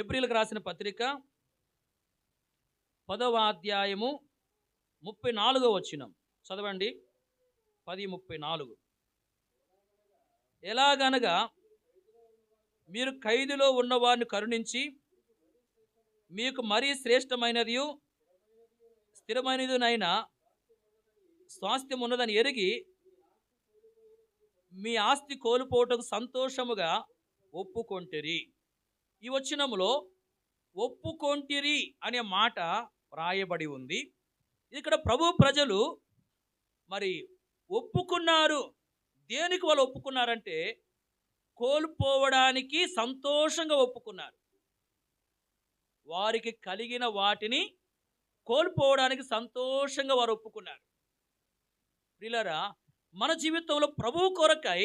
హెబ్రిలకు రాసిన పత్రిక పదవ అధ్యాయము ముప్పై నాలుగో వచ్చినం చదవండి. పది ముప్పై నాలుగు. ఎలాగనగా మీరు ఖైదులో ఉన్నవారిని కరుణించి మీకు మరీ శ్రేష్టమైనది స్థిరమైనదినైన స్వాస్థ్యం ఉన్నదని ఎరిగి మీ ఆస్తి కోల్పోవటకు సంతోషముగా ఒప్పుకొంటిరి. ఈ వచనంలో ఒప్పుకొంటిరి అనే మాట వ్రాయబడి ఉంది. ఇక్కడ ప్రభు ప్రజలు మరి ఒప్పుకున్నారు. దేనికి వాళ్ళు ఒప్పుకున్నారంటే కోల్పోవడానికి సంతోషంగా ఒప్పుకున్నారు. వారికి కలిగిన వాటిని కోల్పోవడానికి సంతోషంగా వారు ఒప్పుకున్నారు. ప్రియులారా మన జీవితంలో ప్రభు కొరకై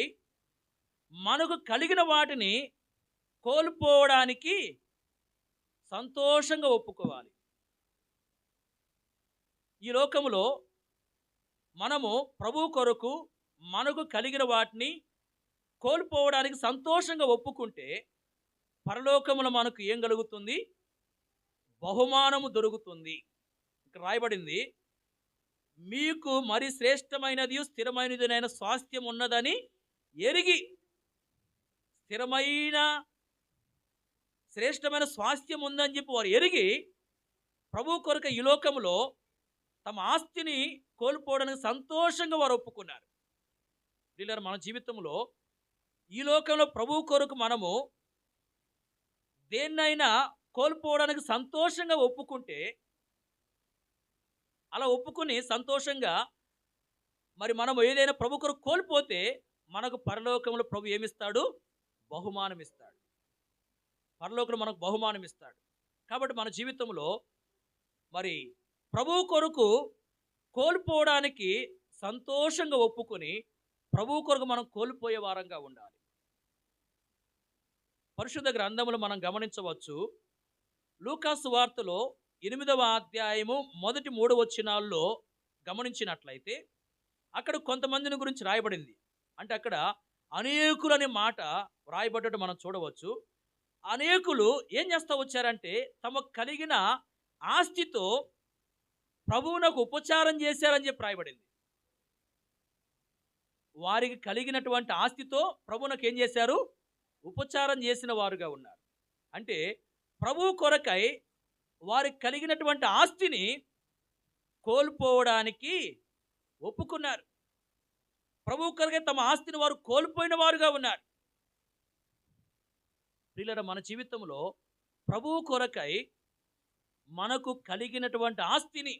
మనకు కలిగిన వాటిని కోల్పోవడానికి సంతోషంగా ఒప్పుకోవాలి. ఈ లోకములో మనము ప్రభు కొరకు మనకు కలిగిన వాటిని కోల్పోవడానికి సంతోషంగా ఒప్పుకుంటే పరలోకములో మనకు ఏం కలుగుతుంది? బహుమానము దొరుకుతుంది. ఇక్కడ రాయబడింది మీకు మరి శ్రేష్టమైనది స్థిరమైనదినైన స్వాస్థ్యం ఉన్నదని ఎరిగి స్థిరమైన శ్రేష్టమైన స్వాస్థ్యం ఉందని చెప్పి వారు ఎరిగి ప్రభు కొరకు ఈ లోకములో తమ ఆస్తిని కోల్పోవడానికి సంతోషంగా వారు ఒప్పుకున్నారు. డీలర్ మన జీవితంలో ఈ లోకంలో ప్రభు కొరకు మనము దేన్నైనా కోల్పోవడానికి సంతోషంగా ఒప్పుకుంటే అలా ఒప్పుకుని సంతోషంగా మరి మనం ఏదైనా ప్రభు కొరకు కోల్పోతే మనకు పరలోకంలో ప్రభు ఏమిస్తాడు? బహుమానం ఇస్తాడు పరలోకులు మనకు బహుమానం ఇస్తాడు కాబట్టి మన జీవితంలో మరి ప్రభు కొరకు కోల్పోవడానికి సంతోషంగా ఒప్పుకొని ప్రభు కొరకు మనం కోల్పోయే వారంగా ఉండాలి. పరిశుద్ధ గ్రంథములు మనం గమనించవచ్చు. లూకాసు వార్తలో ఎనిమిదవ అధ్యాయము మొదటి మూడు వచ్చినాల్లో గమనించినట్లయితే అక్కడ కొంతమందిని గురించి రాయబడింది. అంటే అక్కడ అనేకులనే మాట రాయబడ్డట్టు మనం చూడవచ్చు. అనేకులు ఏం చేస్తా వచ్చారంటే తమకు కలిగిన ఆస్తితో ప్రభువునకు ఉపచారం చేశారని చెప్పి రాయబడింది. వారికి కలిగినటువంటి ఆస్తితో ప్రభువునకు ఏం చేశారు? ఉపచారం చేసిన వారుగా ఉన్నారు. అంటే ప్రభు కొరకై వారికి కలిగినటువంటి ఆస్తిని కోల్పోవడానికి ఒప్పుకున్నారు. ప్రభు కొరకై తమ ఆస్తిని వారు కోల్పోయిన వారుగా ఉన్నారు. ప్రియులరా మన జీవితంలో ప్రభు కొరకై మనకు కలిగినటువంటి ఆస్తిని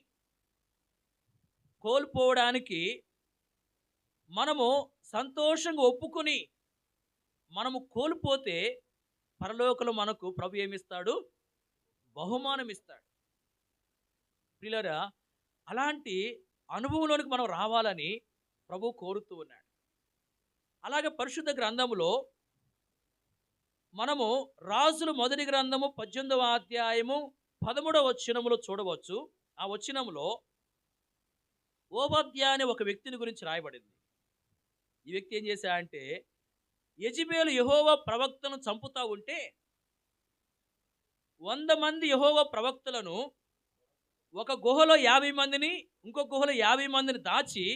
కోల్పోవడానికి మనము సంతోషంగా ఒప్పుకొని మనము కోల్పోతే పరలోకలు మనకు ప్రభు ఏమిస్తాడు? బహుమానం ఇస్తాడు పిల్లరా అలాంటి అనుభవంలోనికి మనం రావాలని ప్రభు కోరుతూ ఉన్నాడు. అలాగే పరిశుద్ధ గ్రంథములో మనము రాజులు మొదటి గ్రంథము పద్దెనిమిదవ అధ్యాయము పదమూడవ వచ్చినములో చూడవచ్చు. ఆ వచ్చినములో ఓబద్య అనే ఒక వ్యక్తిని గురించి రాయబడింది. ఈ వ్యక్తి ఏం చేశాడంటే యజిబేలు యహోవ ప్రవక్తను చంపుతా ఉంటే వంద మంది యహోవా ప్రవక్తలను ఒక గుహలో యాభై మందిని ఇంకో గుహలో యాభై మందిని దాచి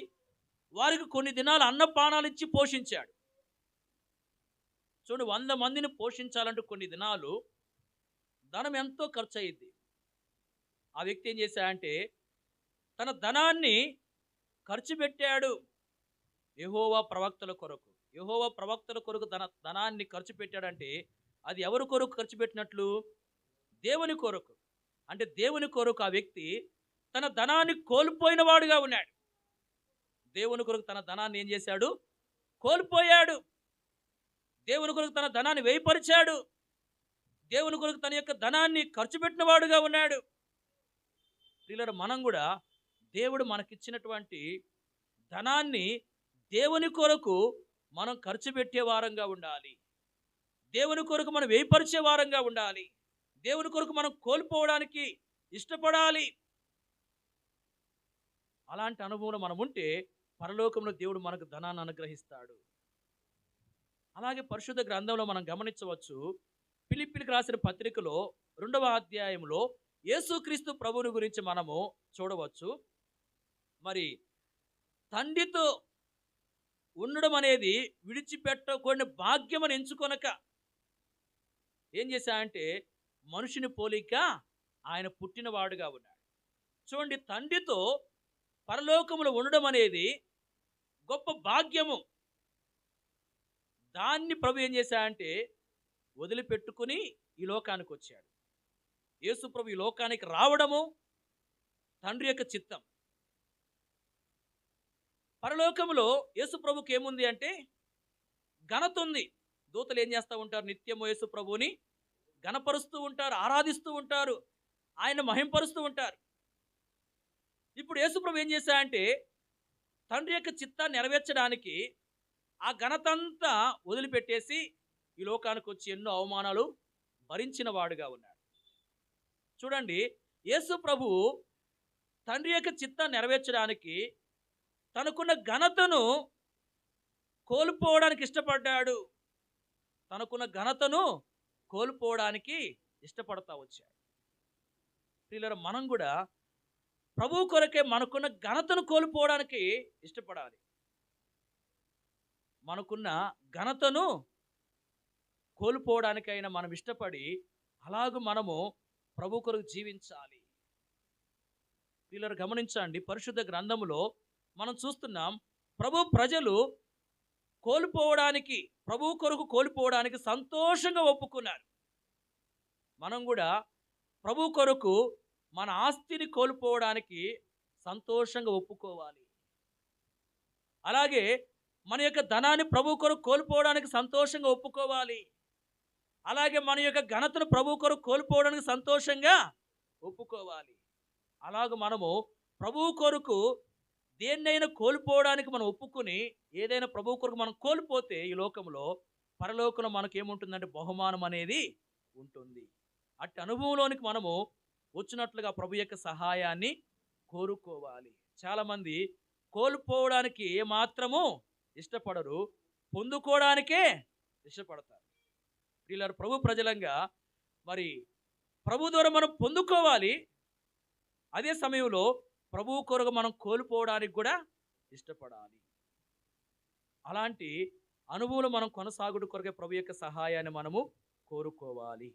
వారికి కొన్ని దినాలు అన్నపానాలు ఇచ్చి పోషించాడు. చూడు వంద మందిని పోషించాలంటే కొన్ని దినాలు ధనం ఎంతో ఖర్చు అయ్యింది ఆ వ్యక్తి ఏం చేశాడంటే తన ధనాన్ని ఖర్చు పెట్టాడు యహోవా ప్రవక్తల కొరకు. యహోవా ప్రవక్తల కొరకు తన ధనాన్ని ఖర్చు పెట్టాడంటే అది ఎవరి కొరకు ఖర్చు పెట్టినట్లు? దేవుని కొరకు. అంటే దేవుని కొరకు ఆ వ్యక్తి తన ధనాన్ని కోల్పోయిన వాడుగా ఉన్నాడు. దేవుని కొరకు తన ధనాన్ని ఏం చేశాడు? కోల్పోయాడు. దేవుని కొరకు తన ధనాన్ని వేయపరిచాడు. దేవుని కొరకు తన యొక్క ధనాన్ని ఖర్చు పెట్టినవాడుగా ఉన్నాడు. పిల్లలు మనం కూడా దేవుడు మనకిచ్చినటువంటి ధనాన్ని దేవుని కొరకు మనం ఖర్చు పెట్టే వారంగా ఉండాలి. దేవుని కొరకు మనం వేయపరిచే వారంగా ఉండాలి. దేవుని కొరకు మనం కోల్పోవడానికి ఇష్టపడాలి. అలాంటి అనుభవం మనం ఉంటే పరలోకంలో దేవుడు మనకు ధనాన్ని అనుగ్రహిస్తాడు. అలాగే పరిశుద్ధ గ్రంథంలో మనం గమనించవచ్చు. పిలిపిలికి రాసిన పత్రికలో రెండవ అధ్యాయంలో యేసుక్రీస్తు ప్రభుని గురించి మనము చూడవచ్చు. మరి తండ్రితో ఉండడం అనేది విడిచిపెట్టకూడని భాగ్యమని ఎంచుకొనక ఏం చేశాడంటే మనుషుని పోలిక ఆయన పుట్టినవాడుగా ఉన్నాడు. చూడండి తండ్రితో పరలోకములు ఉండడం అనేది గొప్ప భాగ్యము. దాన్ని ప్రభు ఏం చేశాడంటే వదిలిపెట్టుకుని ఈ లోకానికి వచ్చాడు. యేసు ప్రభు ఈ లోకానికి రావడము తండ్రి యొక్క చిత్తం. పరలోకములో యేసు ప్రభుకి ఏముంది అంటే ఘనత ఉంది. దూతలు ఏం చేస్తూ ఉంటారు? నిత్యము యేసు ఘనపరుస్తూ గణపరుస్తూ ఉంటారు ఆరాధిస్తూ ఉంటారు ఆయన మహింపరుస్తూ ఉంటారు. ఇప్పుడు యేసుప్రభు ఏం చేశాడంటే తండ్రి యొక్క చిత్తాన్ని నెరవేర్చడానికి ఆ ఘనతంతా వదిలిపెట్టేసి ఈ లోకానికి వచ్చి ఎన్నో అవమానాలు భరించిన వాడుగా ఉన్నాడు. చూడండి యేసు ప్రభు తండ్రి యొక్క చిత్తాన్ని నెరవేర్చడానికి తనకున్న ఘనతను కోల్పోవడానికి ఇష్టపడ్డాడు. తనకున్న ఘనతను కోల్పోవడానికి ఇష్టపడతా వచ్చాడు. ప్రియులారా మనం కూడా ప్రభు కొరకే మనకున్న ఘనతను కోల్పోవడానికి ఇష్టపడాలి. మనకున్న ఘనతను కోల్పోవడానికైనా మనం ఇష్టపడి అలాగూ మనము ప్రభు కొరకు జీవించాలి. వీళ్ళని గమనించండి పరిశుద్ధ గ్రంథములో మనం చూస్తున్నాం ప్రభు ప్రజలు కోల్పోవడానికి ప్రభు కొరకు కోల్పోవడానికి సంతోషంగా ఒప్పుకున్నారు. మనం కూడా ప్రభు కొరకు మన ఆస్తిని కోల్పోవడానికి సంతోషంగా ఒప్పుకోవాలి. అలాగే మన యొక్క ధనాన్ని ప్రభు కొరకు కోల్పోవడానికి సంతోషంగా ఒప్పుకోవాలి. అలాగే మన యొక్క ఘనతను ప్రభు కొరకు కోల్పోవడానికి సంతోషంగా ఒప్పుకోవాలి. అలాగ మనము ప్రభు కొరకు దేన్నైనా కోల్పోవడానికి మనం ఒప్పుకొని ఏదైనా ప్రభు కొరకు మనం కోల్పోతే ఈ లోకంలో పరలోకంలో మనకు ఏముంటుందంటే బహుమానం అనేది ఉంటుంది. అట్టి అనుభవంలోనికి మనము వచ్చినట్లుగా ప్రభు యొక్క సహాయాన్ని కోరుకోవాలి. చాలామంది కోల్పోవడానికి ఏమాత్రము ఇష్టపడరు పొందుకోవడానికే ఇష్టపడతారు. వీళ్ళ ప్రభు ప్రజలంగా మరి ప్రభు ద్వారా మనం పొందుకోవాలి. అదే సమయంలో ప్రభు కొరకు మనం కోల్పోవడానికి కూడా ఇష్టపడాలి. అలాంటి అనుభవం మనం కొనసాగుడు కొరకే ప్రభు యొక్క సహాయాన్ని మనము కోరుకోవాలి.